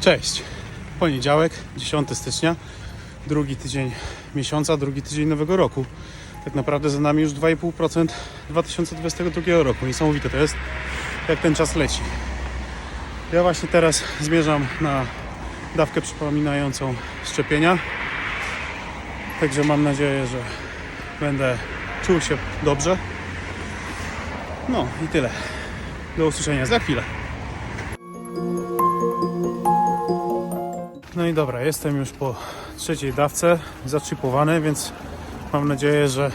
Cześć. Poniedziałek, 10 stycznia, drugi tydzień miesiąca, drugi tydzień nowego roku. Tak naprawdę za nami już 2,5% 2022 roku. Niesamowite to jest, jak ten czas leci. Ja właśnie teraz zmierzam na dawkę przypominającą szczepienia. Także mam nadzieję, że będę czuł się dobrze. No i tyle. Do usłyszenia za chwilę. I dobra, jestem już po trzeciej dawce, zaczipowany, więc mam nadzieję, że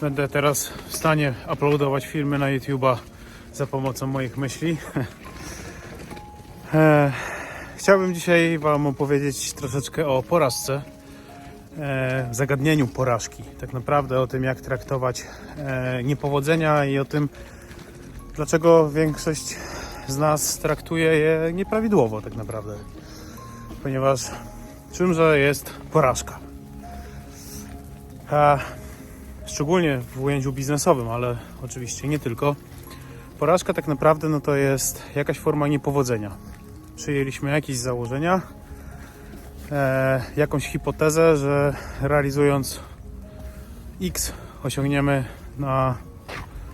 będę teraz w stanie uploadować filmy na YouTube'a za pomocą moich myśli. E, Chciałbym dzisiaj Wam opowiedzieć troszeczkę o porażce, e, zagadnieniu porażki. Tak naprawdę o tym, jak traktować e, niepowodzenia i o tym, dlaczego większość z nas traktuje je nieprawidłowo, tak naprawdę ponieważ czymże jest porażka. A szczególnie w ujęciu biznesowym, ale oczywiście nie tylko. Porażka tak naprawdę no to jest jakaś forma niepowodzenia. Przyjęliśmy jakieś założenia, e, jakąś hipotezę, że realizując X osiągniemy na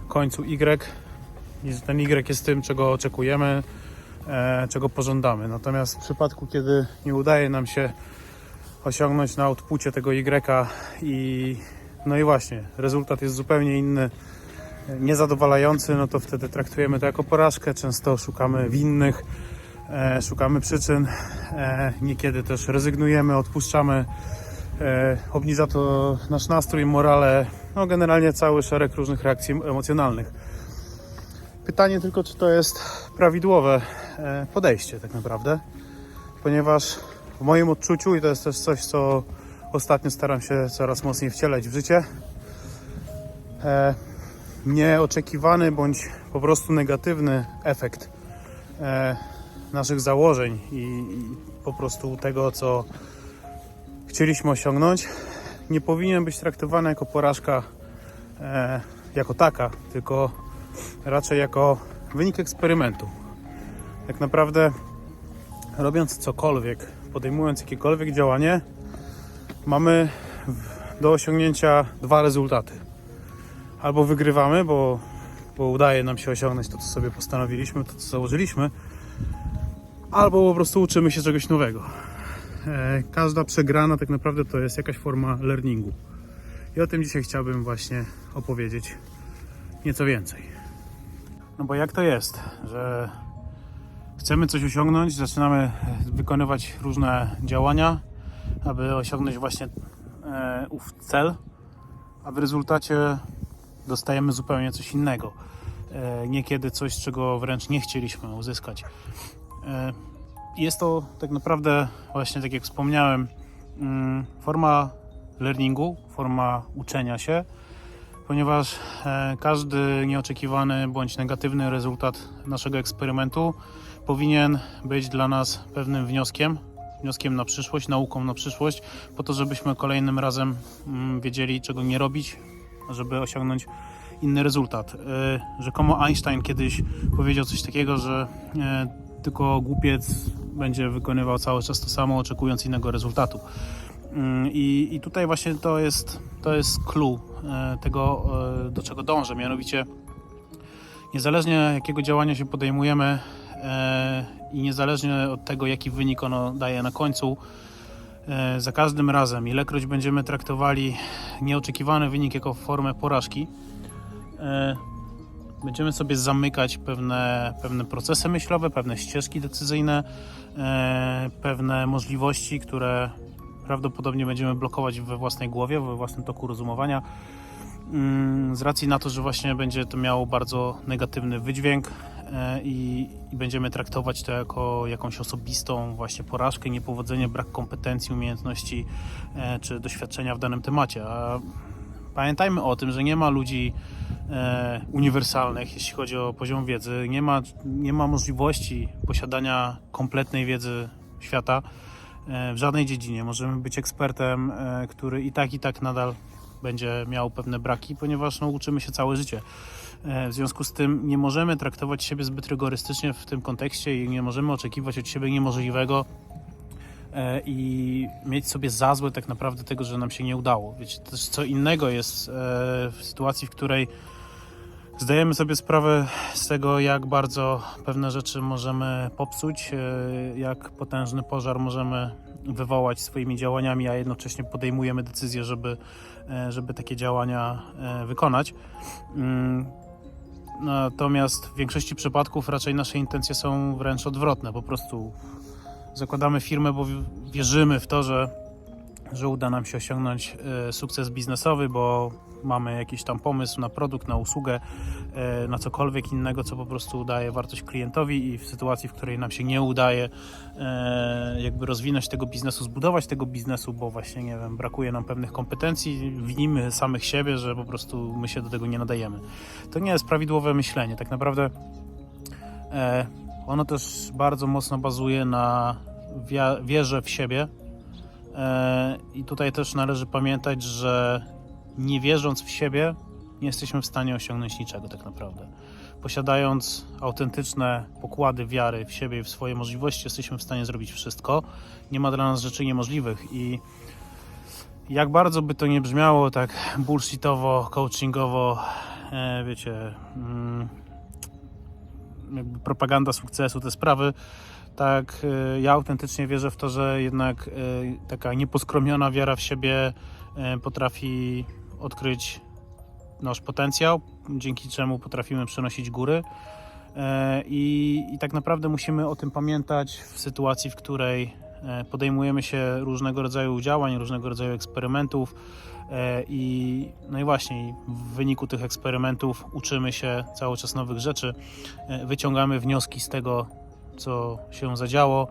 końcu Y i że ten Y jest tym, czego oczekujemy, czego pożądamy. Natomiast w przypadku, kiedy nie udaje nam się osiągnąć na outpucie tego Y i no i właśnie, rezultat jest zupełnie inny, e, niezadowalający, no to wtedy traktujemy to jako porażkę. Często szukamy winnych, e, szukamy przyczyn, e, niekiedy też rezygnujemy, odpuszczamy. E, obniża to nasz nastrój, morale, no generalnie cały szereg różnych reakcji emocjonalnych. Pytanie tylko, czy to jest prawidłowe e, podejście tak naprawdę, ponieważ w moim odczuciu, i to jest też coś, co ostatnio staram się coraz mocniej wcielać w życie, e, nieoczekiwany bądź po prostu negatywny efekt e, naszych założeń i, po prostu tego, co chcieliśmy osiągnąć, nie powinien być traktowany jako porażka jako taka, tylko raczej jako wynik eksperymentu. Tak naprawdę, robiąc cokolwiek, podejmując jakiekolwiek działanie, mamy do osiągnięcia dwa rezultaty. Albo wygrywamy, bo, bo udaje nam się osiągnąć to, co sobie postanowiliśmy, to, co założyliśmy, albo po prostu uczymy się czegoś nowego. E, Każda przegrana tak naprawdę to jest jakaś forma learningu. I o tym dzisiaj chciałbym właśnie opowiedzieć nieco więcej. No bo jak to jest, że chcemy coś osiągnąć, zaczynamy wykonywać różne działania, aby osiągnąć właśnie e, ów cel, a w rezultacie dostajemy zupełnie coś innego. E, niekiedy coś, czego wręcz nie chcieliśmy uzyskać. E, jest to tak naprawdę, właśnie tak jak wspomniałem, mm, forma learningu, forma uczenia się, ponieważ e, każdy nieoczekiwany bądź negatywny rezultat naszego eksperymentu powinien być dla nas pewnym wnioskiem, wnioskiem na przyszłość, nauką na przyszłość, po to, żebyśmy kolejnym razem mm, wiedzieli, czego nie robić, żeby osiągnąć inny rezultat. E, Rzekomo Einstein kiedyś powiedział coś takiego, że e, tylko głupiec będzie wykonywał cały czas to samo, oczekując innego rezultatu. Mm, I, I tutaj właśnie to jest, to jest clue e, tego, e, do czego dążę. Mianowicie, niezależnie jakiego działania się podejmujemy e, i niezależnie od tego, jaki wynik ono daje na końcu, za każdym razem, ilekroć będziemy traktowali nieoczekiwany wynik jako formę porażki, będziemy sobie zamykać pewne, pewne procesy myślowe, pewne ścieżki decyzyjne, pewne możliwości, które prawdopodobnie będziemy blokować we własnej głowie, we własnym toku rozumowania. Mm, Z racji na to, że właśnie będzie to miało bardzo negatywny wydźwięk e, i, będziemy traktować to jako jakąś osobistą właśnie porażkę, niepowodzenie, brak kompetencji, umiejętności e, czy doświadczenia w danym temacie. A pamiętajmy o tym, że nie ma ludzi e, uniwersalnych, jeśli chodzi o poziom wiedzy. Nie ma, nie ma możliwości posiadania kompletnej wiedzy świata w żadnej dziedzinie. Możemy być ekspertem, e, który i tak, i tak nadal będzie miał pewne braki, ponieważ no, uczymy się całe życie. E, W związku z tym nie możemy traktować siebie zbyt rygorystycznie w tym kontekście i nie możemy oczekiwać od siebie niemożliwego e, i mieć sobie za złe tak naprawdę tego, że nam się nie udało. Wiecie, też co innego jest e, w sytuacji, w której zdajemy sobie sprawę z tego, jak bardzo pewne rzeczy możemy popsuć, e, jak potężny pożar możemy wywołać swoimi działaniami, a jednocześnie podejmujemy decyzję, żeby, e, żeby takie działania e, wykonać. Mm, Natomiast w większości przypadków raczej nasze intencje są wręcz odwrotne. Po prostu zakładamy firmę, bo wi- wierzymy w to, że, że uda nam się osiągnąć sukces biznesowy, bo mamy jakiś tam pomysł na produkt, na usługę, e, na cokolwiek innego, co po prostu daje wartość klientowi i w sytuacji, w której nam się nie udaje e, jakby rozwinąć tego biznesu, zbudować tego biznesu, bo właśnie, nie wiem, brakuje nam pewnych kompetencji, winimy samych siebie, że po prostu my się do tego nie nadajemy. To nie jest prawidłowe myślenie. Tak naprawdę e, ono też bardzo mocno bazuje na wierze w siebie. I tutaj też należy pamiętać, że nie wierząc w siebie, nie jesteśmy w stanie osiągnąć niczego tak naprawdę. Posiadając autentyczne pokłady wiary w siebie i w swoje możliwości, jesteśmy w stanie zrobić wszystko. Nie ma dla nas rzeczy niemożliwych i jak bardzo by to nie brzmiało tak bullshitowo, coachingowo, e, wiecie, mm, propaganda sukcesu, te sprawy, tak e, ja autentycznie wierzę w to, że jednak e, taka nieposkromiona wiara w siebie potrafi odkryć nasz potencjał, dzięki czemu potrafimy przenosić góry. E, I, I tak naprawdę musimy o tym pamiętać w sytuacji, w której e, podejmujemy się różnego rodzaju działań, różnego rodzaju eksperymentów. e, I no i właśnie w wyniku tych eksperymentów uczymy się cały czas nowych rzeczy, wyciągamy wnioski z tego, co się zadziało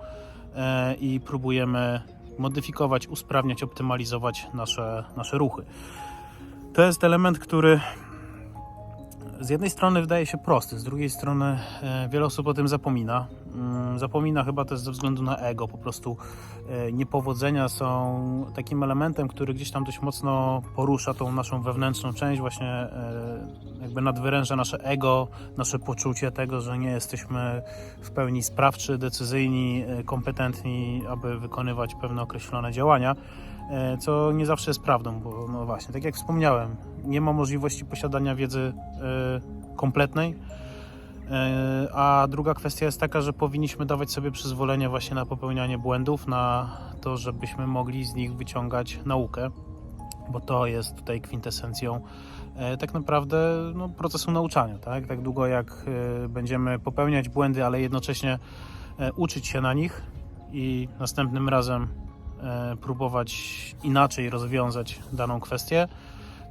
i próbujemy modyfikować, usprawniać, optymalizować nasze, nasze ruchy. To jest element, który z jednej strony wydaje się prosty, z drugiej strony e, wiele osób o tym zapomina. Mm, Zapomina chyba też ze względu na ego. Po prostu e, niepowodzenia są takim elementem, który gdzieś tam dość mocno porusza tą naszą wewnętrzną część, właśnie e, jakby nadwyręża nasze ego, nasze poczucie tego, że nie jesteśmy w pełni sprawczy, decyzyjni, kompetentni, aby wykonywać pewne określone działania. E, co nie zawsze jest prawdą, bo no właśnie, tak jak wspomniałem, nie ma możliwości posiadania wiedzy e, kompletnej. E, A druga kwestia jest taka, że powinniśmy dawać sobie przyzwolenie właśnie na popełnianie błędów, na to, żebyśmy mogli z nich wyciągać naukę, bo to jest tutaj kwintesencją tak naprawdę no, procesu nauczania. Tak? tak długo jak będziemy popełniać błędy, ale jednocześnie uczyć się na nich i następnym razem próbować inaczej rozwiązać daną kwestię,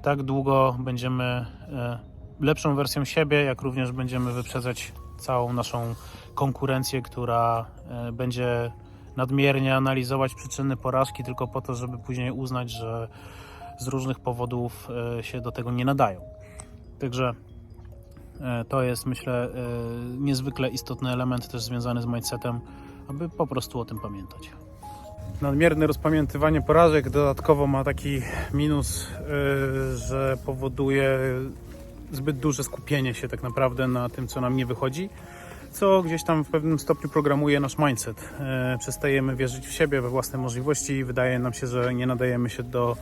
tak długo będziemy e, lepszą wersją siebie, jak również będziemy wyprzedzać całą naszą konkurencję, która e, będzie nadmiernie analizować przyczyny porażki tylko po to, żeby później uznać, że z różnych powodów e, się do tego nie nadają. Także e, to jest, myślę, e, niezwykle istotny element też związany z mindsetem, aby po prostu o tym pamiętać. Nadmierne rozpamiętywanie porażek dodatkowo ma taki minus, yy, że powoduje zbyt duże skupienie się tak naprawdę na tym, co nam nie wychodzi, co gdzieś tam w pewnym stopniu programuje nasz mindset. Yy, Przestajemy wierzyć w siebie, we własne możliwości i wydaje nam się, że nie nadajemy się do,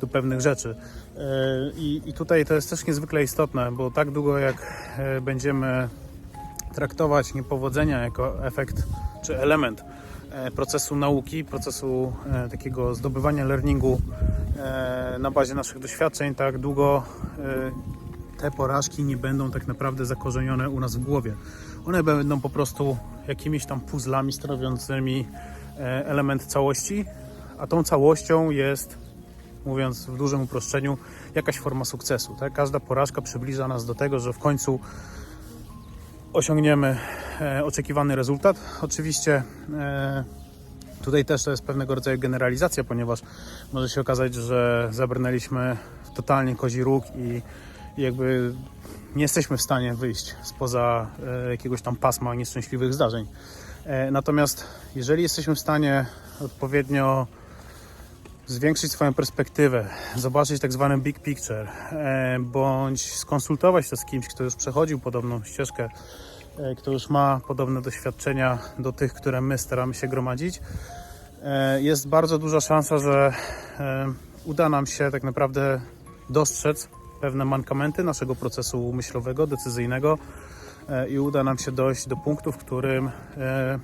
do pewnych rzeczy. Yy, I, I tutaj to jest też niezwykle istotne, bo tak długo jak będziemy traktować niepowodzenia jako efekt czy element procesu nauki, procesu e, takiego zdobywania learningu e, na bazie naszych doświadczeń, tak długo e, te porażki nie będą tak naprawdę zakorzenione u nas w głowie. One będą po prostu jakimiś tam puzzlami stanowiącymi e, element całości, a tą całością jest, mówiąc w dużym uproszczeniu, jakaś forma sukcesu. Tak? Każda porażka przybliża nas do tego, że w końcu osiągniemy e, oczekiwany rezultat. Oczywiście e, tutaj też to jest pewnego rodzaju generalizacja, ponieważ może się okazać, że zabrnęliśmy w totalnie kozi róg i, jakby nie jesteśmy w stanie wyjść spoza e, jakiegoś tam pasma nieszczęśliwych zdarzeń. E, natomiast jeżeli jesteśmy w stanie odpowiednio zwiększyć swoją perspektywę, zobaczyć tak zwany big picture, e, bądź skonsultować to z kimś, kto już przechodził podobną ścieżkę, e, kto już ma podobne doświadczenia do tych, które my staramy się gromadzić, e, jest bardzo duża szansa, że e, uda nam się tak naprawdę dostrzec pewne mankamenty naszego procesu myślowego, decyzyjnego e, i uda nam się dojść do punktu, w którym e,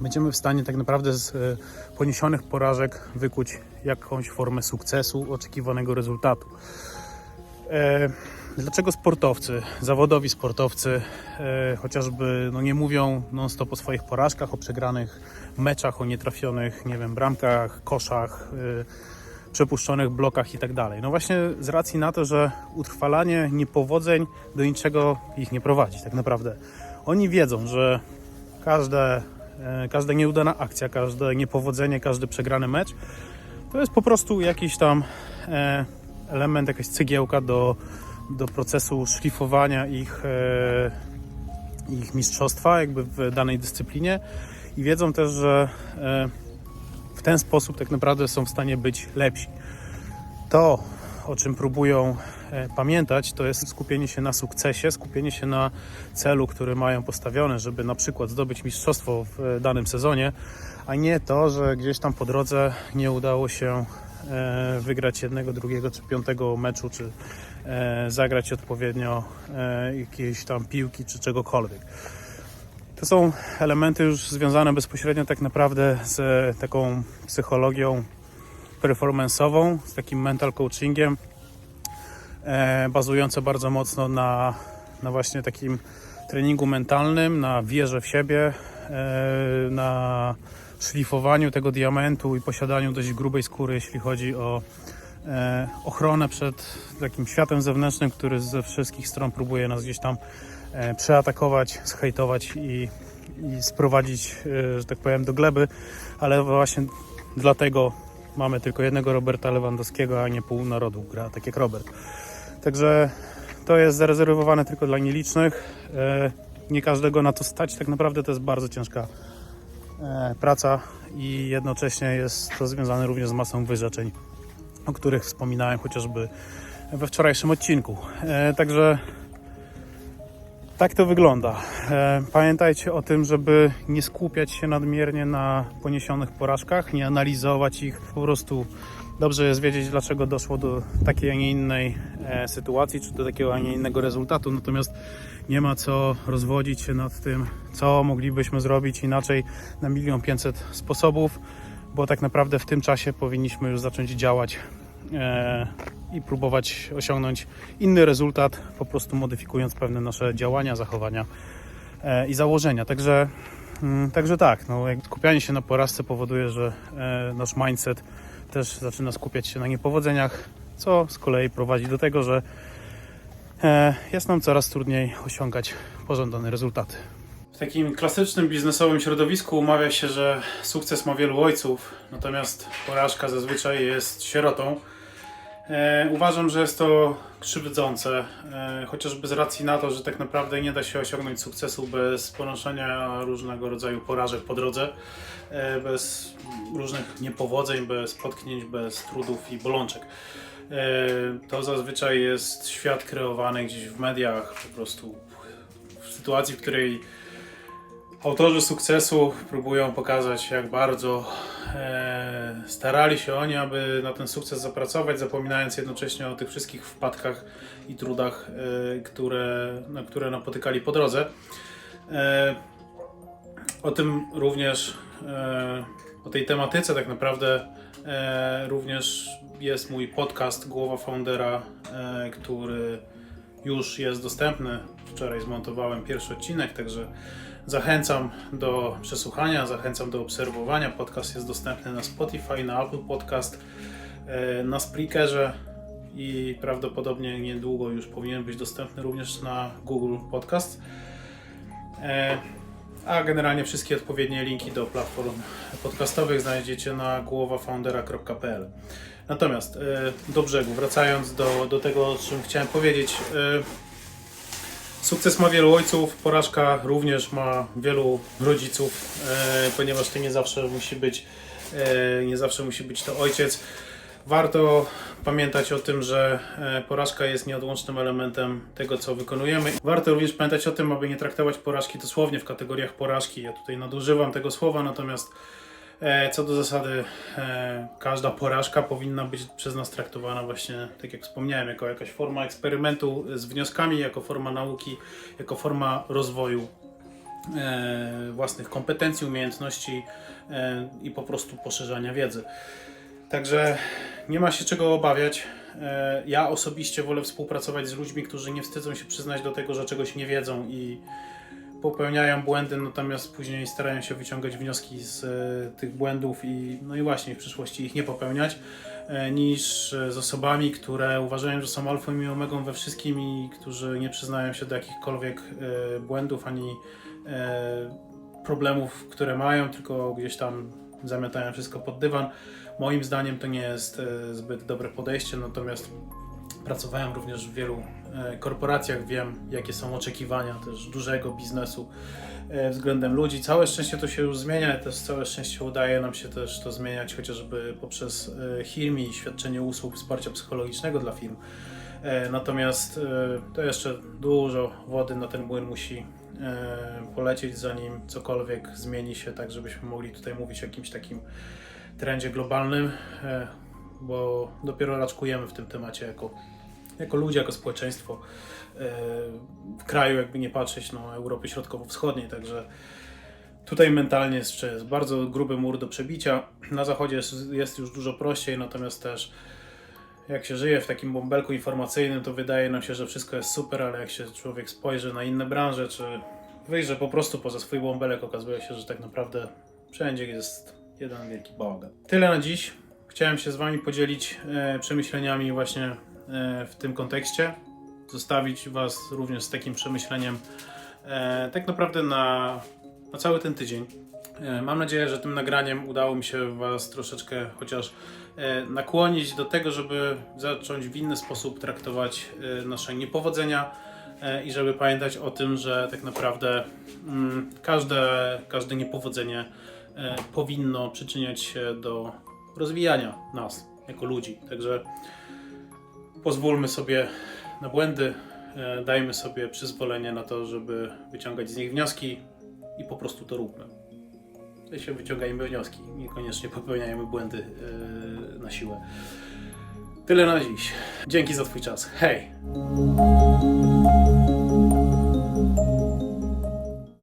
będziemy w stanie tak naprawdę z e, poniesionych porażek wykuć jakąś formę sukcesu, oczekiwanego rezultatu. Dlaczego sportowcy, zawodowi sportowcy, e, chociażby no nie mówią non-stop o swoich porażkach, o przegranych meczach, o nietrafionych, nie wiem, bramkach, koszach, e, przepuszczonych blokach i tak? No właśnie z racji na to, że utrwalanie niepowodzeń do niczego ich nie prowadzi tak naprawdę. Oni wiedzą, że każde, e, każda nieudana akcja, każde niepowodzenie, każdy przegrany mecz to jest po prostu jakiś tam element, jakaś cegiełka do, do procesu szlifowania ich, e, ich mistrzostwa jakby w danej dyscyplinie i wiedzą też, że e, w ten sposób tak naprawdę są w stanie być lepsi. To, o czym próbują e, pamiętać, to jest skupienie się na sukcesie, skupienie się na celu, który mają postawione, żeby na przykład zdobyć mistrzostwo w danym sezonie, a nie to, że gdzieś tam po drodze nie udało się wygrać jednego, drugiego czy piątego meczu, czy zagrać odpowiednio e, jakiejś tam piłki, czy czegokolwiek. To są elementy już związane bezpośrednio tak naprawdę z taką psychologią performance'ową, z takim mental coachingiem, e, bazujące bardzo mocno na, na właśnie takim treningu mentalnym, na wierze w siebie, e, na szlifowaniu tego diamentu i posiadaniu dość grubej skóry, jeśli chodzi o e, ochronę przed takim światem zewnętrznym, który ze wszystkich stron próbuje nas gdzieś tam e, przeatakować, zhejtować i, i sprowadzić, e, że tak powiem, do gleby, ale właśnie dlatego mamy tylko jednego Roberta Lewandowskiego, a nie pół narodu gra, tak jak Robert. Także to jest zarezerwowane tylko dla nielicznych. E, Nie każdego na to stać. Tak naprawdę to jest bardzo ciężka e, praca i jednocześnie jest to związane również z masą wyrzeczeń, o których wspominałem chociażby we wczorajszym odcinku. E, Także tak to wygląda. E, Pamiętajcie o tym, żeby nie skupiać się nadmiernie na poniesionych porażkach, nie analizować ich. Po prostu dobrze jest wiedzieć, dlaczego doszło do takiej, a nie innej e, sytuacji, czy do takiego, a nie innego rezultatu. Natomiast nie ma co rozwodzić się nad tym, co moglibyśmy zrobić inaczej na milion pięćset sposobów, bo tak naprawdę w tym czasie powinniśmy już zacząć działać e, i próbować osiągnąć inny rezultat, po prostu modyfikując pewne nasze działania, zachowania e, i założenia. Także, mm, także tak, no, skupianie się na porażce powoduje, że e, nasz mindset też zaczyna skupiać się na niepowodzeniach, co z kolei prowadzi do tego, że jest nam coraz trudniej osiągać pożądane rezultaty. Takim klasycznym biznesowym środowisku umawia się, że sukces ma wielu ojców, natomiast porażka zazwyczaj jest sierotą. E, uważam, że jest to krzywdzące, e, chociażby z racji na to, że tak naprawdę nie da się osiągnąć sukcesu bez ponoszenia różnego rodzaju porażek po drodze, e, bez różnych niepowodzeń, bez potknięć, bez trudów i bolączek. E, to zazwyczaj jest świat kreowany gdzieś w mediach, po prostu w sytuacji, w której autorzy sukcesu próbują pokazać, jak bardzo e, starali się oni, aby na ten sukces zapracować, zapominając jednocześnie o tych wszystkich wpadkach i trudach, e, które, na które napotykali po drodze. E, o tym również, e, o tej tematyce tak naprawdę e, również jest mój podcast Głowa Foundera, e, który już jest dostępny. Wczoraj zmontowałem pierwszy odcinek, także zachęcam do przesłuchania, zachęcam do obserwowania. Podcast jest dostępny na Spotify, na Apple Podcast, e, na Spreakerze i prawdopodobnie niedługo już powinien być dostępny również na Google Podcast. E, A generalnie wszystkie odpowiednie linki do platform podcastowych znajdziecie na głowafoundera.pl. Natomiast e, do brzegu, wracając do, do tego, o czym chciałem powiedzieć. Sukces ma wielu ojców, porażka również ma wielu rodziców, e, ponieważ to nie zawsze musi być, e, nie zawsze musi być to ojciec. Warto pamiętać o tym, że e, porażka jest nieodłącznym elementem tego, co wykonujemy. Warto również pamiętać o tym, aby nie traktować porażki dosłownie w kategoriach porażki. Ja tutaj nadużywam tego słowa, natomiast co do zasady, e, każda porażka powinna być przez nas traktowana właśnie, tak jak wspomniałem, jako jakaś forma eksperymentu z wnioskami, jako forma nauki, jako forma rozwoju e, własnych kompetencji, umiejętności e, i po prostu poszerzania wiedzy. Także nie ma się czego obawiać. E, Ja osobiście wolę współpracować z ludźmi, którzy nie wstydzą się przyznać do tego, że czegoś nie wiedzą i popełniają błędy, natomiast później starają się wyciągać wnioski z e, tych błędów i no i właśnie w przyszłości ich nie popełniać, e, niż e, z osobami, które uważają, że są alfą i omegą we wszystkim i którzy nie przyznają się do jakichkolwiek błędów ani problemów, które mają, tylko gdzieś tam zamiatają wszystko pod dywan. Moim zdaniem to nie jest zbyt dobre podejście, natomiast pracowałem również w wielu e, korporacjach, wiem jakie są oczekiwania też dużego biznesu e, względem ludzi. Całe szczęście to się już zmienia, też całe szczęście udaje nam się też to zmieniać, chociażby poprzez e, HIRMI i świadczenie usług wsparcia psychologicznego dla firm. Natomiast to jeszcze dużo wody na ten młyn musi polecieć, zanim cokolwiek zmieni się, tak żebyśmy mogli tutaj mówić o jakimś takim trendzie globalnym, bo dopiero raczkujemy w tym temacie jako, jako ludzie, jako społeczeństwo e, w kraju, jakby nie patrzeć, no, Europy Środkowo-Wschodniej, także tutaj mentalnie jeszcze jest bardzo gruby mur do przebicia. Na zachodzie jest, jest już dużo prościej, natomiast też jak się żyje w takim bąbelku informacyjnym, to wydaje nam się, że wszystko jest super, ale jak się człowiek spojrzy na inne branże, czy wyjrzy po prostu poza swój bąbelek, okazuje się, że tak naprawdę wszędzie jest jeden wielki bałagan. Tyle na dziś. Chciałem się z Wami podzielić e, przemyśleniami właśnie e, w tym kontekście. Zostawić Was również z takim przemyśleniem e, tak naprawdę na, na cały ten tydzień. E, Mam nadzieję, że tym nagraniem udało mi się Was troszeczkę chociaż e, nakłonić do tego, żeby zacząć w inny sposób traktować e, nasze niepowodzenia e, i żeby pamiętać o tym, że tak naprawdę mm, każde, każde niepowodzenie e, powinno przyczyniać się do rozwijania nas jako ludzi. Także pozwólmy sobie na błędy, e, dajmy sobie przyzwolenie na to, żeby wyciągać z nich wnioski i po prostu to róbmy. To się wyciągajmy wnioski, niekoniecznie popełniajmy błędy e, na siłę. Tyle na dziś. Dzięki za Twój czas. Hej!